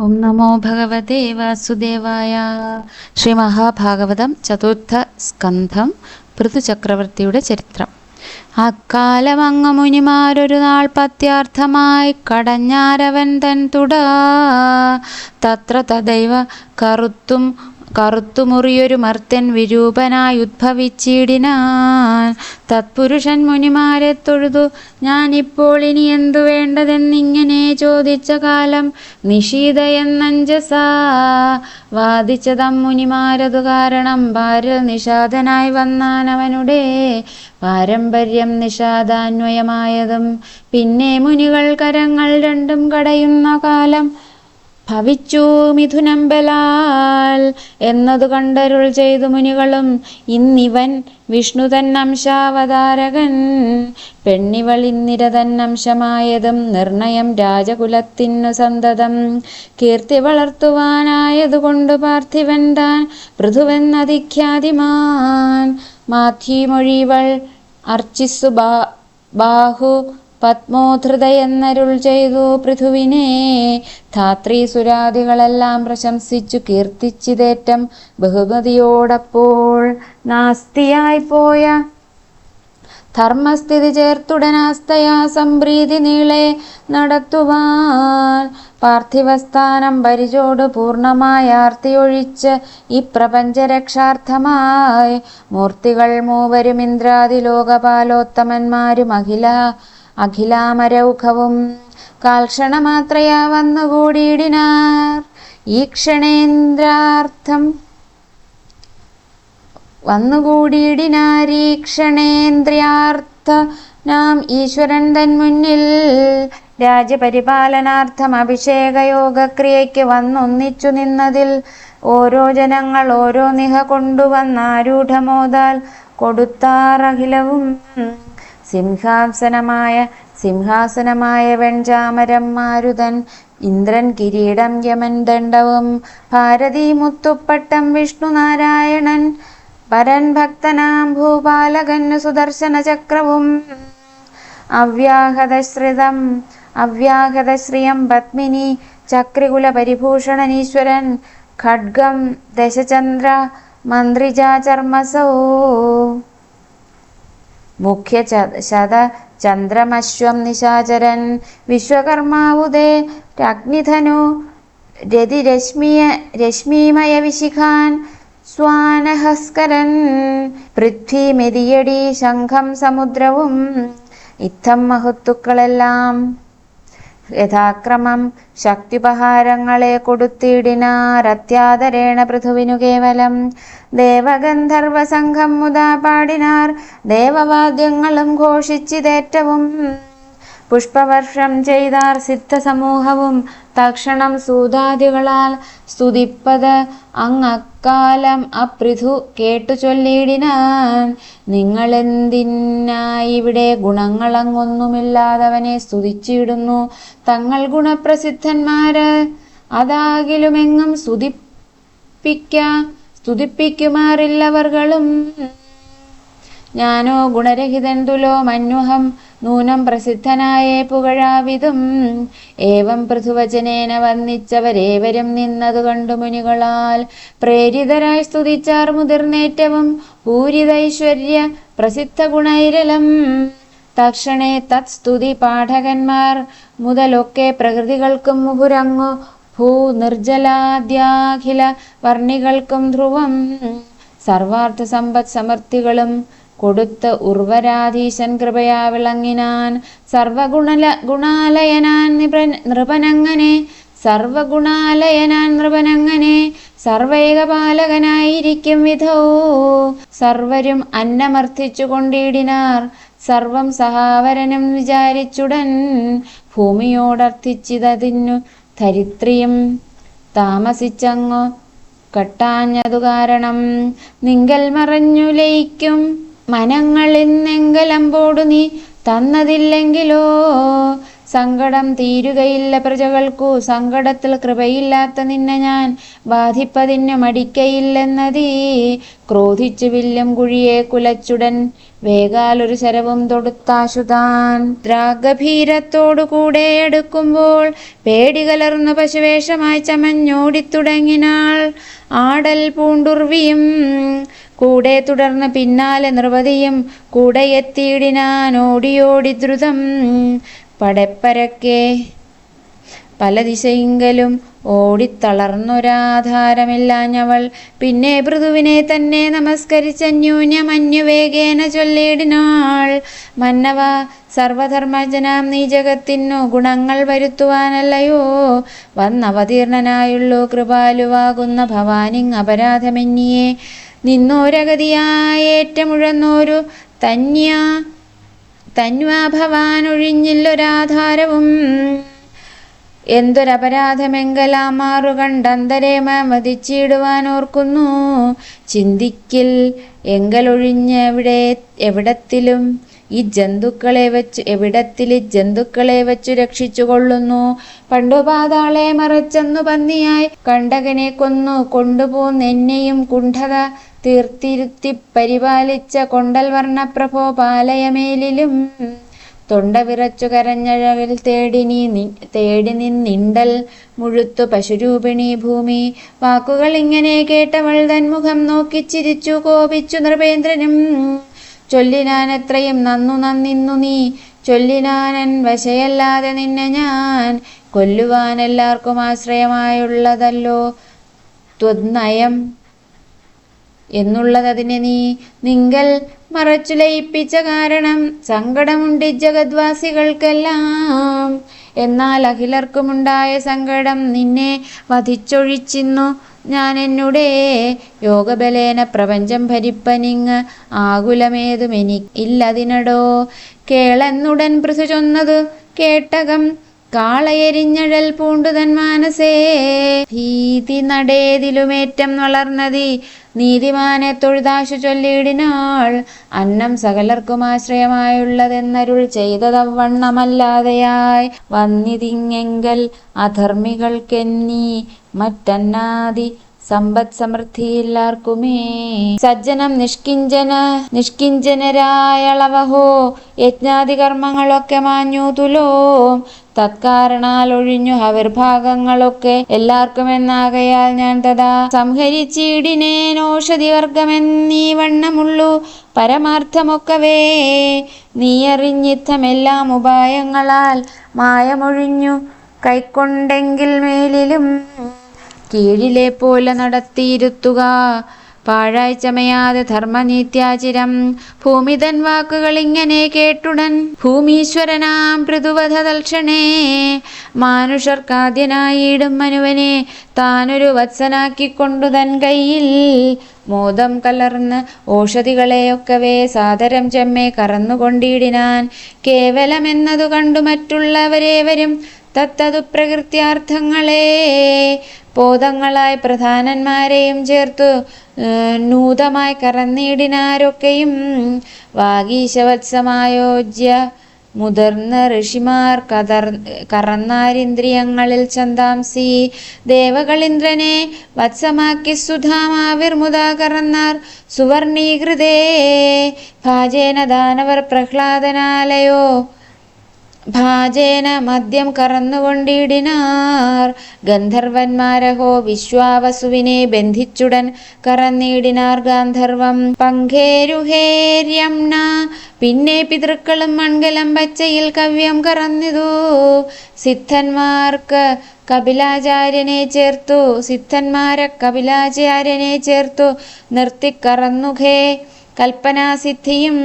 ഓം നമോ ഭഗവതേ വാസുദേവായ. ശ്രീ മഹാഭാഗവതം ചതുർത്ഥ സ്കന്ധം പൃഥുചക്രവർത്തിയുടെ ചരിത്രം. അക്കാലമങ്ങ മുനിമാരൊരു നാൾ പത്യാർത്ഥമായി കടഞ്ഞാരവൻ തൻ തുട. തത്ര തദൈവ കറുത്തും കറുത്തുമുറിയൊരു മർത്യൻ വിരൂപനായി ഉദ്ഭവിച്ചിടിനാൻ. തത്പുരുഷൻ മുനിമാരെ തൊഴുതു. ഞാനിപ്പോൾ ഇനി എന്തു വേണ്ടതെന്നിങ്ങനെ ചോദിച്ച കാലം നിഷീതയെന്നഞ്ചസാ വാദിച്ചതം മുനിമാരതു കാരണം ഭാര്യ നിഷാദനായി വന്നാൻ അവനുടെ പാരമ്പര്യം നിഷാദാന്വയമായതും. പിന്നെ മുനികൾ കരങ്ങൾ രണ്ടും കടയുന്ന കാലം ഭവിച്ചു മിഥുനമ്പലാൽ എന്നതു കണ്ടരുൾ ചെയ്തു മുനികളും ഇന്നിവൻ വിഷ്ണു തന്നംശാവതാരകൻ. പെണ്ണിവൾ ഇന്നിര തന്നംശമായതും നിർണയം രാജകുലത്തിനു സന്തതം. കീർത്തി വളർത്തുവാനായതുകൊണ്ടു പാർത്ഥിവൻ താൻ പൃഥുവെന്നതിഖ്യാതിമാൻ മാധ്യമൊഴിവൾ അർച്ചിസു ബാഹു പത്മോധൃതയെന്നരുൾ ചെയ്തു പൃഥുവിനെ. ധാത്രീസുരാദികളെല്ലാം പ്രശംസിച്ചു കീർത്തിച്ചിതേറ്റം ബഹുമതിയോടപ്പോൾ നാസ്തിയായി പോയ ധർമ്മസ്ഥിതി ചേർത്തുടനാസ്തയാ സംപ്രീതി നീളെ നടത്തുവാൻ പാർത്ഥിവസ്ഥാനം പരിചോട് പൂർണമായ ആർത്തിയൊഴിച്ച് ഈ പ്രപഞ്ചരക്ഷാർത്ഥമായി മൂർത്തികൾ മൂവരും ഇന്ദ്രാദി ലോകപാലോത്തമന്മാരും അഖില അഖിലാമരൗഖവും കാൽക്ഷണമാത്രയാ വന്നുകൂടിയിടിനാർ. ഈ ക്ഷണേന്ദ്രാർത്ഥം വന്നുകൂടിയിടിനാരീക്ഷണേന്ദ്രിയാർത്ഥ നാം ഈശ്വരൻ തൻ മുന്നിൽ രാജ്യപരിപാലനാർത്ഥം അഭിഷേകയോഗക്രിയയ്ക്ക് വന്നൊന്നിച്ചു നിന്നതിൽ ഓരോ ജനങ്ങൾ ഓരോ നിഹ കൊണ്ടുവന്നാരൂഢമോതാൽ കൊടുത്താറഖിലവും സിംഹാസനമായ സിംഹാസനമായ വെൺചാമരം മാരുതൻ. ഇന്ദ്രൻ കിരീടം യമൻ ദണ്ഡവും ഭാരതി മുത്തുപ്പട്ടം വിഷ്ണുനാരായണൻ പരൻ ഭക്തനാം ഭൂപാലകൻ സുദർശന ചക്രവും. അവ്യാഹതശ്രിതം അവ്യാഹതശ്രിയം പത്മിനി ചക്രികുല പരിഭൂഷണനീശ്വരൻ. ഖഡ്ഗം ദശചന്ദ്ര മന്ത്രിജാചർമ്മസോ. മുഖ്യ ശത ചന്ദ്രമശ്വം നിശാചരൻ വിശ്വകർമാവുദേ അഗ്നിധനു രതിരശ്മിയ രശ്മീമയ വിശിഖാൻ സ്വാനഹസ്കരൻ പൃഥ്വി മെതിയടി ശംഖം സമുദ്രവും ഇത്തം മഹത്തുക്കളെല്ലാം യഥാക്രമം ശക്തിപഹാരങ്ങളെ കൊടുത്തിടിനാർ പൃഥുവിനു കേവലം. ദേവഗന്ധർവ സംഘം മുതാ പാടിനാർ ദേവവാദ്യങ്ങളും ഘോഷിച്ചിതേറ്റവും. പുഷ്പവർഷം ചെയ്താർ സിദ്ധസമൂഹവും തക്ഷണം സൂതാദികളാൽ സ്തുതിപ്പത് അങ്ങക്കാലം അപ്രിഥു കേട്ടു ചൊല്ലിയിടിനാൻ നിങ്ങളെന്തിനായി ഇവിടെ ഗുണങ്ങളങ്ങൊന്നുമില്ലാതവനെ സ്തുതിച്ചിടുന്നു തങ്ങൾ ഗുണപ്രസിദ്ധന്മാര്? അതാകിലുമെങ്ങും സ്തുതിപ്പിക്ക സ്തുതിപ്പിക്കുമാറില്ലവർകളും. ഞാനോ ഗുണരഹിതൻ തുലോ മന്വഹം നൂനം പ്രസിദ്ധനായേ പുകഴാവിതും ഏവം പൃഥുവചനേന വന്നിച്ചവരേവരും നിന്നതു കണ്ടു മുനികളാൽ പ്രേരിതരായി സ്തുതിച്ചാർ മുതിർന്നേറ്റവും പൂരിതൈശ്വര്യ പ്രസിദ്ധ ഗുണൈരലം തക്ഷണേ തത് സ്തുതി പാഠകന്മാർ. മുതലൊക്കെ പ്രകൃതികൾക്കും മുഹുരങ്ങു ഭൂ നിർജലാദ്യാഖില വർണികൾക്കും ധ്രുവം. സർവാർത്ഥ സമ്പദ് സമർത്ഥികളും കൊടുത്ത് ഉർവരാധീശൻ കൃപയാ വിളങ്ങിനാൻ. സർവഗുണല ഗുണാലയനാൻ നൃപനങ്ങനെ. സർവഗുണാലയനാൻ നൃപനങ്ങനെ. സർവൈകപാലകനായിരിക്കും വിധോ. സർവരും അന്നമർത്ഥിച്ചു കൊണ്ടിടിനാർ സർവം സഹാവരനും വിചാരിച്ചുടൻ ഭൂമിയോടർത്ഥിച്ചിതതിന്നു ധരിത്രിയും താമസിച്ചങ്ങു കട്ടാഞ്ഞതു കാരണം നിങ്കൽ മറഞ്ഞു ലയിക്കും. മനങ്ങളിന്നെങ്കലമ്പോടു നീ തന്നതില്ലെങ്കിലോ? സങ്കടം തീരുകയില്ല പ്രജകൾക്കു. സങ്കടത്തിൽ കൃപയില്ലാത്ത നിന്നെ ഞാൻ ബാധിപ്പതിന് മടിക്കയില്ലെന്നതീ. ക്രോധിച്ചു വില്ലും കുഴിയെ കുലച്ചുടൻ വേഗാലൊരു ശരവും തൊടുത്താശുതാൻ ദ്രാഗഭീരത്തോടുകൂടെ എടുക്കുമ്പോൾ പേടി കലർന്നു പശുവേഷമായി ചമഞ്ഞോടിത്തുടങ്ങിനാൾ. ആടൽ പൂണ്ടുർവിയും കൂടെ തുടർന്ന് പിന്നാലെ നിർവതിയും കൂടെ എത്തിയിടിനാൻ ഓടിയോടി ദ്രുതം. പടപ്പരക്കെ. പല ദിശയെങ്കിലും ഓടിത്തളർന്നൊരാധാരമില്ലാഞ്ഞവൾ. പിന്നെ പൃഥുവിനെ തന്നെ നമസ്കരിച്ച നമസ്കരിച്ചന്യൂന്യമന്യുവേഗേന ചൊല്ലിയിടിനാൾ. മന്നവ സർവധർമ്മജനാം നീ ജഗത്തിനു ഗുണങ്ങൾ വരുത്തുവാനല്ലയോ? വന്നവതീർണനായുള്ളൂ കൃപാലുവാകുന്ന ഭവാനിങ് അപരാധമെന്നിയെ. നിന്നോരഗതിയായേറ്റമുഴന്നോരു തന്യ തന്വാഭവാനൊഴിഞ്ഞില്ലൊരാധാരവും എന്തൊരപരാധമെങ്കലാമാറു കണ്ടന്തരെ മതിച്ചിടുവാൻ ഓർക്കുന്നു ചിന്തിക്കിൽ എങ്കലൊഴിഞ്ഞ് എവിടെ എവിടത്തിലും ഈ ജന്തുക്കളെ വെച്ച് എവിടത്തിൽ ഈ ജന്തുക്കളെ വച്ചു രക്ഷിച്ചു കൊള്ളുന്നു പണ്ടു മറച്ചെന്നു പന്നിയായി കണ്ടകനെ കൊന്നു. കൊണ്ടുപോന്നെന്നെയും കുണ്ഠത തീർത്തിരുത്തി പരിപാലിച്ച കൊണ്ടൽ പാലയമേലിലും തൊണ്ട വിറച്ചു കരഞ്ഞഴവിൽ തേടി നീ തേടി നിന്നിണ്ടൽ മുഴുത്തു പശുരൂപിണി ഭൂമി. വാക്കുകൾ ഇങ്ങനെ കേട്ടവൾ തന്മുഖം നോക്കി ചിരിച്ചു കോപിച്ചു നൃപേന്ദ്രനും. ചൊല്ലിനാൻ എത്രയും നന്നു നന്നിന്നു നീ. ചൊല്ലിനാനൻ വശയല്ലാതെ നിന്നെ ഞാൻ കൊല്ലുവാൻ എല്ലാവർക്കും ആശ്രയമായുള്ളതല്ലോ. ത്വന്നയം എന്നുള്ളതതിനെ നീ നിങ്ങൾ മറച്ചു ലയിപ്പിച്ച കാരണം സങ്കടമുണ്ട് ജഗദ്വാസികൾക്കെല്ലാം. എന്നാൽ അഖിലർക്കുമുണ്ടായ സങ്കടം നിന്നെ വധിച്ചൊഴിച്ചിന്നു. ഞാൻ എന്നുടെ യോഗബലേന പ്രപഞ്ചം ഭരിപ്പനിങ് ആകുലമേതും എനിക്കില്ലതിനടോ കേളെന്നുടൻ പൃഥു ചൊന്നതു കേട്ടകം കാളയെരിഞ്ഞഴൽ പൂണ്ടുതൻ മാനസേ. ഭീതി നടേതിലുമേറ്റം വളർന്നതി നീതിമാനെ തൊഴുതാശു ചൊല്ലിയിടിനാൾ. അന്നം സകലർക്കും ആശ്രയമായുള്ളതെന്നരുൾ ചെയ്തതവണ്ണമല്ലാതെയായി വന്നിതിങ്ങെങ്കൽ അധർമ്മികൾക്കെന്നീ മറ്റന്നാദി സമ്പദ് സമൃദ്ധിയില്ലാർക്കുമേ. സജ്ജനം നിഷ്കിഞ്ചന നിഷ്കിഞ്ചനരായളവഹോ. യജ്ഞാതി കർമ്മങ്ങളൊക്കെ മാഞ്ഞു തുലോ തത്കാരണാൽ ഒഴിഞ്ഞു ഹവിർഭാഗങ്ങളൊക്കെ എല്ലാവർക്കും എന്നാകയാൽ ഞാൻ തഥാ സംഹരിച്ചിടിനേനോഷധിവർഗമെന്നീ വണ്ണമുള്ളൂ. പരമാർത്ഥമൊക്കവേ നീയറിഞ്ഞിത്തമെല്ലാം ഉപായങ്ങളാൽ മായമൊഴിഞ്ഞു കൈക്കൊണ്ടെങ്കിൽ മേലിലും കീഴിലെ പോലെ നടത്തിയിരുത്തുക. പാഴായി ചമയാതെ ധർമ്മനീത്യാചിരം. ഭൂമിതൻ വാക്കുകൾ ഇങ്ങനെ കേട്ടുടൻ ഭൂമീശ്വരനാം പൃഥുവധ തൽക്ഷണേ മാനുഷർക്കാദ്യനായിടും മനുവനെ താനൊരു വത്സനാക്കിക്കൊണ്ടു തൻ കയ്യിൽ. മോദം കലർന്ന് ഓഷധികളെയൊക്കവേ സാദരം ചെമ്മേ കറന്നുകൊണ്ടിടിനാൻ. കേവലമെന്നതു കണ്ടു മറ്റുള്ളവരേവരും തത്തതു പ്രകൃത്യാർത്ഥങ്ങളെ പോതങ്ങളായി പ്രധാനന്മാരെയും ചേർത്തു നൂതമായി കറന്നീടിനാരൊക്കെയും വാഗീശവത്സമായോജ്യ മുതിർന്ന ഋഷിമാർ കതർ കറന്നാരിന്ദ്രിയങ്ങളിൽ ചന്താംസി ദേവകളിന്ദ്രനെ വത്സമാക്കി സുധാമാവിർമുദാ കറന്നാർ സുവർണീകൃതേ ഭാജേന ദാനവർ പ്രഹ്ലാദനാലയോ ഭാജേന മദ്യം കറന്നുകൊണ്ടിടിനാർ. ഗന്ധർവന്മാരഹോ വിശ്വാവസുവിനെ ബന്ധിച്ചുടൻ കറന്നിടിനാർ ഗാന്ധർവം. പങ്കേരുഹേര്യം പിന്നെ പിതൃക്കളും മൺകലം പച്ചയിൽ കവ്യം കറന്നിതു. സിദ്ധന്മാർക്ക് കപിലാചാര്യനെ ചേർത്തു. സിദ്ധന്മാരെ കപിലാചാര്യനെ ചേർത്തു. നിർത്തിക്കറന്നുഖേ. കൽപ്പനാസിദ്ധിയും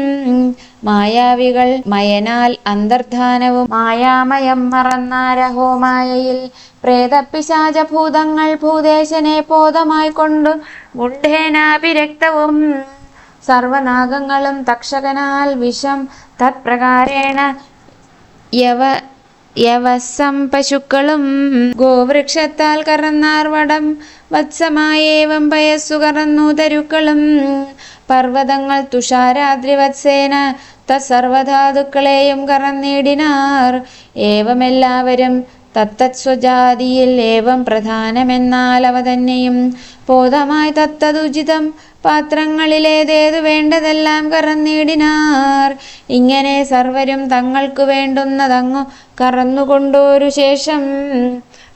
മായാവികൾ മയനാൽ അന്തർധാനവും മായാമയം മറന്നാരഹോ മായയിൽ പ്രേതപിശാചഭൂതങ്ങൾ ഭൂദേശനെ ബോധമായി കൊണ്ടു ഗുണ്ഠേനാഭിരക്തവും സർവനാഗങ്ങളും തക്ഷകനാൽ വിഷം തത്പ്രകാരേണ യവ യവസം പശുക്കളും ഗോവൃക്ഷത്താൽ കറന്നാർ വടം. വത്സമായേവം പയസ്സു കറന്നു തരുക്കളും. പർവതങ്ങൾ തുഷാരാദ്രിവത്സേന തസർവധാതുക്കളെയും കറന്നിടിനാർ. ഏവമെല്ലാവരും തത്തത് സ്വജാതിയിൽ ഏവം പ്രധാനമെന്നാൽ അവ തന്നെയും ബോധമായി തത്തതുചിതം പാത്രങ്ങളിലേതേതു വേണ്ടതെല്ലാം കറന്നിടിനാർ ഇങ്ങനെ സർവരും തങ്ങൾക്കു വേണ്ടുന്നതങ്ങു കറന്നുകൊണ്ടോരു ശേഷം.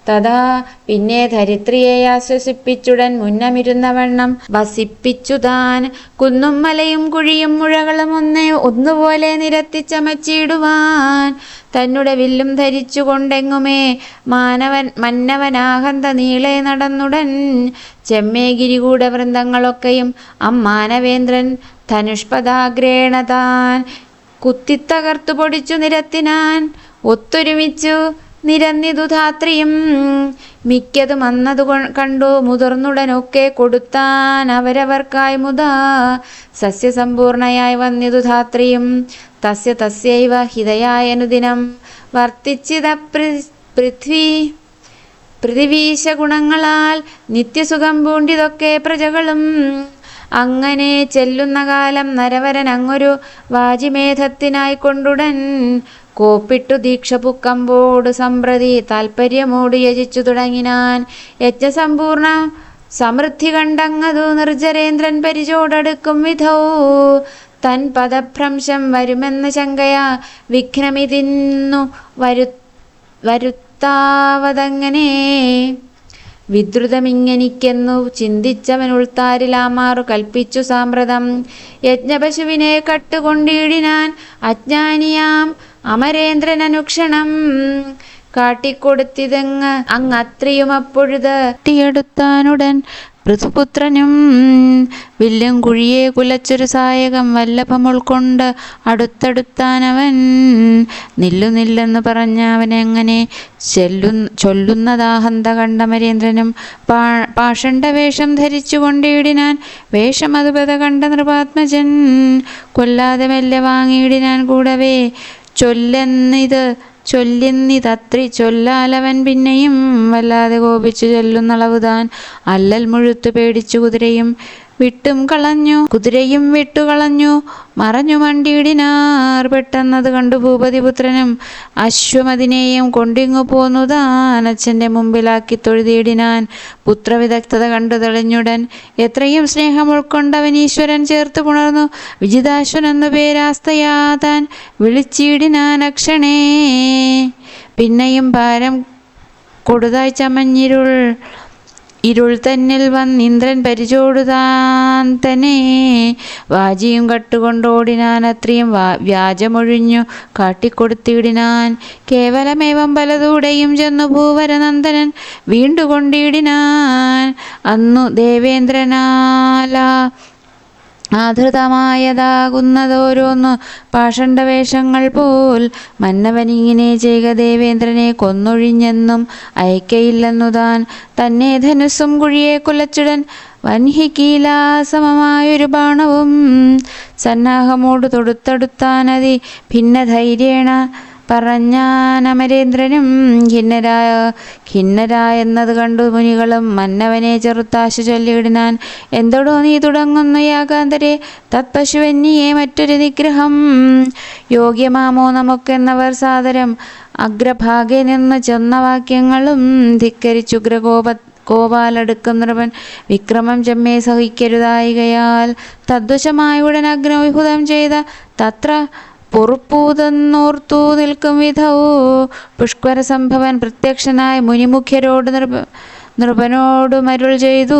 തഥാ പിന്നെ ധരിത്രിയെ ആശ്വസിപ്പിച്ചുടൻ മുന്നമിരുന്നവണ്ണം വസിപ്പിച്ചു താൻ കുന്നും മലയും കുഴിയും മുഴകളും ഒന്നേ ഒന്നുപോലെ നിരത്തിച്ചമച്ചിടുവാൻ. തന്നെ വില്ലും ധരിച്ചുകൊണ്ടെങ്ങുമേ? മാനവൻ മന്നവനാഹന്ത നീളെ നടന്നുടൻ ചെമ്മേഗിരികൂട വൃന്ദങ്ങളൊക്കെയും അമ്മാനവേന്ദ്രൻ ധനുഷ്പദാഗ്രേണ താൻ കുത്തിത്തകർത്തു പൊടിച്ചു നിരത്തിനാൻ ഒത്തൊരുമിച്ചു നിരന്നിതു ധാത്രിയും. മിക്കതും അന്നതു കണ്ടു മുതിർന്നുടനൊക്കെ കൊടുത്താൻ അവരവർക്കായി മുതാ സസ്യസമ്പൂർണയായി വന്നിതു ധാത്രിയും. തസ്യ തസ്യൈവ ഹിതയായനുദിനം വർത്തിച്ചിത പൃഥ്വി പൃഥിവീശ ഗുണങ്ങളാൽ നിത്യസുഖം പൂണ്ടിതൊക്കെ പ്രജകളും. അങ്ങനെ ചെല്ലുന്ന കാലം നരവരൻ അങ്ങൊരു വാജിമേധത്തിനായി കൊണ്ടുടൻ. കോപ്പിട്ടു ദീക്ഷ പുക്കമ്പോട് സമ്പ്രതി താൽപ്പര്യമോട് യജിച്ചു തുടങ്ങിനാൻ. യജ്ഞസമ്പൂർണ സമൃദ്ധി കണ്ടങ്ങതു നിർജരേന്ദ്രൻ പരിചോടടുക്കും വിധൗ. തൻ പദഭ്രംശം വരുമെന്ന ശങ്കയാ വിഘ്നമിതിന്നു വരു വരുത്താവതങ്ങനെ. വിദ്രുതമിങ്ങനിക്കെന്നു ചിന്തിച്ചവൻ ഉൾത്താരിലാമാറു കൽപ്പിച്ചു സാമ്പ്രതം യജ്ഞപശുവിനെ കട്ടുകൊണ്ടിടിനാൻ അജ്ഞാനിയാം അമരേന്ദ്രൻ അനുക്ഷണം കാട്ടിക്കൊടുത്തിതങ്ങ് അപ്പൊഴുത് തീയെടുത്താനുടൻ പൃഥുപുത്രനും വില്ലും കുഴിയെ കുലച്ചൊരു സായകം വല്ലഭം ഉൾക്കൊണ്ട് അടുത്തടുത്താനവൻ നില്ലു നില്ലെന്ന് പറഞ്ഞ അവനെങ്ങനെ ചെല്ലു ചൊല്ലുന്നതാഹന്ത കണ്ടമരേന്ദ്രനും പാ പാഷണ്ഡവേഷം ധരിച്ചു കൊണ്ടിടിനാൻ വേഷം അതുപത കണ്ട നൃപാത്മജൻ കൊല്ലാതെ മെല്ലെ വാങ്ങിയിടിനാൻ കൂടവേ ചൊല്ലെന്നിത് ചൊല്ലുന്നിതത്രി ചൊല്ലാലവൻ പിന്നെയും വല്ലാതെ കോപിച്ചു ചൊല്ലുന്നളവുതാൻ. അല്ലൽ മുഴുത്തു പേടിച്ചു കുതിരയും വിട്ടും കളഞ്ഞു കുതിരയും വിട്ടുകളഞ്ഞു മറഞ്ഞു മണ്ടിയിടിനാർ പെട്ടെന്നത് കണ്ടു ഭൂപതിപുത്രനും. അശ്വമതിനെയും കൊണ്ടിങ്ങു പോന്നു താൻ. അച്ഛന്റെ മുമ്പിലാക്കി തൊഴുതിയിടിനാൻ. പുത്രവിദഗ്ധത കണ്ടു തെളിഞ്ഞുടൻ. എത്രയും സ്നേഹം ഉൾക്കൊണ്ടവൻ ഈശ്വരൻ ചേർത്ത് പുണർന്നു. വിജിതാശ്വൻ എന്നു പേരാസ്തയാ താൻ. വിളിച്ചിടിനാൻ അക്ഷണേ. പിന്നെയും ഭാരം കൊടുതായി ചമഞ്ഞിരുൾ ഇരുൾ തന്നിൽ വന്നിന്ദ്രൻ പരിചോടുതാൻ തന്നെ. വാജിയും കട്ടുകൊണ്ടോടിനാൻ അത്രയും വ്യാജമൊഴിഞ്ഞു കാട്ടിക്കൊടുത്തിടിനാൻ. കേവലമേവം പലതൂടെയും ചെന്നു ഭൂവരനന്ദനൻ വീണ്ടുകൊണ്ടിടിനാൻ. അന്നു ദേവേന്ദ്രനാല ആധൃതമായതാകുന്നതോരോന്നു പാഷണ്ഡവേഷങ്ങൾ പോൽ മന്നവനിങ്ങനെ ദേവേന്ദ്രനെ കൊന്നൊഴിഞ്ഞെന്നും അയക്കയില്ലെന്നു താൻ തന്നെ ധനുസ്സും കുഴിയെ കുലച്ചുടൻ വൻഹിക്കീലാസമമായൊരു ബാണവും സന്നാഹമോട് തൊടുത്തടുത്താനതി ഭിന്നധൈര്യേണ പറഞ്ഞാൻ അമരേന്ദ്രനും ഖിന്നരായ ഖിന്നരായെന്നത് കണ്ടു മുനികളും മന്നവനെ ചെറുത്താശ ചൊല്ലിയിടിനാൻ എന്തോടോ നീ തുടങ്ങുന്നു യാകാന്തരെ തത്പശുവന്യെ മറ്റൊരു നിഗ്രഹം. യോഗ്യമാമോ നമുക്കെന്നവർ സാദരം. അഗ്രഭാഗെ നിന്ന് ചെന്ന വാക്യങ്ങളും ധിക്കരിച്ചു ഉഗ്രകോപ കോപാലടുക്കും നൃപൻ. വിക്രമം ചെമ്മേ സഹിക്കരുതായികയാൽ തദ്വശമായ ഉടൻ അഗ്നവിഭുതം ചെയ്ത. തത്ര പൊറുപ്പൂതെന്നോർത്തു നിൽക്കും വിധവോ പുഷ്കര സംഭവൻ പ്രത്യക്ഷനായ മുനിമുഖ്യരോട് നിർഭ നൃപനോട് മരുൾ ചെയ്തു.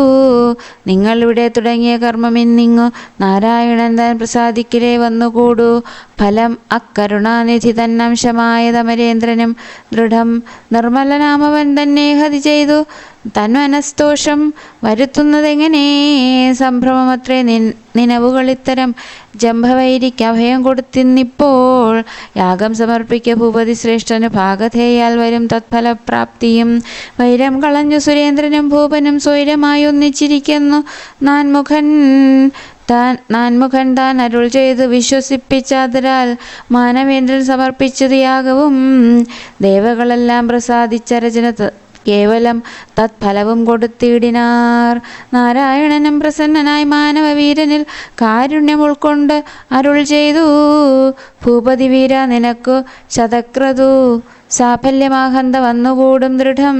നിങ്ങൾ ഇവിടെ തുടങ്ങിയ കർമ്മമിന്നിങ്ങു നാരായണൻ താൻ പ്രസാദിക്കിലേ വന്നുകൂടൂ. ഫലം അക്കരുണാനിധി തന്നംശമായ തമരേന്ദ്രനും ദൃഢം നിർമ്മലനാമവൻ തന്നെ ഹതി ചെയ്തു. തന്മനസ്തോഷം വരുത്തുന്നതെങ്ങനെ? സംഭ്രമമത്രേ നിൻ ഇത്തരം ജംഭവൈരിക്ക് അഭയം കൊടുത്തിന്നിപ്പോൾ. യാഗം സമർപ്പിക്ക ഭൂപതി ശ്രേഷ്ഠന് ഭാഗതേയാൽ വരും തത്ഫലപ്രാപ്തിയും. വൈരം കളഞ്ഞു സുരേന്ദ്രനും ഭൂപനും സ്വൈരമായി ഒന്നിച്ചിരിക്കുന്നു നാൻമുഖൻ. താൻ നാൻമുഖൻ താൻ അരുൾ ചെയ്ത് വിശ്വസിപ്പിച്ചതിനാൽ മാനവേന്ദ്രൻ സമർപ്പിച്ചത് യാഗവും ദേവകളെല്ലാം പ്രസാദിച്ച രചന കേവലം തത്ഫലവും കൊടുത്തിടിനാർ. നാരായണനും പ്രസന്നനായി മാനവവീരനിൽ കാരുണ്യം ഉൾക്കൊണ്ട് അരുൾ ചെയ്തു. ഭൂപതി വീര നിനക്കു ശതക്രതു സാഫല്യമാഹന്ത വന്നുകൂടും ദൃഢം.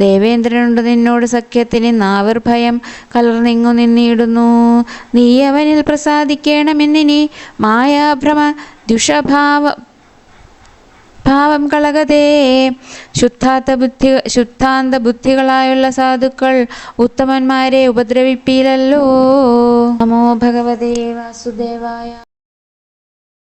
ദേവേന്ദ്രനുണ്ട് നിന്നോട് സഖ്യത്തിന് നാവർ ഭയം കലർന്നിങ്ങു നിന്നിടുന്നു. നീ അവനിൽ പ്രസാദിക്കേണമെന്നിനി മായാഭ്രമ ദുഷഭാവ ഭാവം കളകതേ. ശുദ്ധാത്ത ബുദ്ധി ശുദ്ധാന്ത ബുദ്ധികളായുള്ള സാധുക്കൾ ഉത്തമന്മാരെ ഉപദ്രവിപ്പീലല്ലോ. നമോ ഭഗവതേ വാസുദേവായ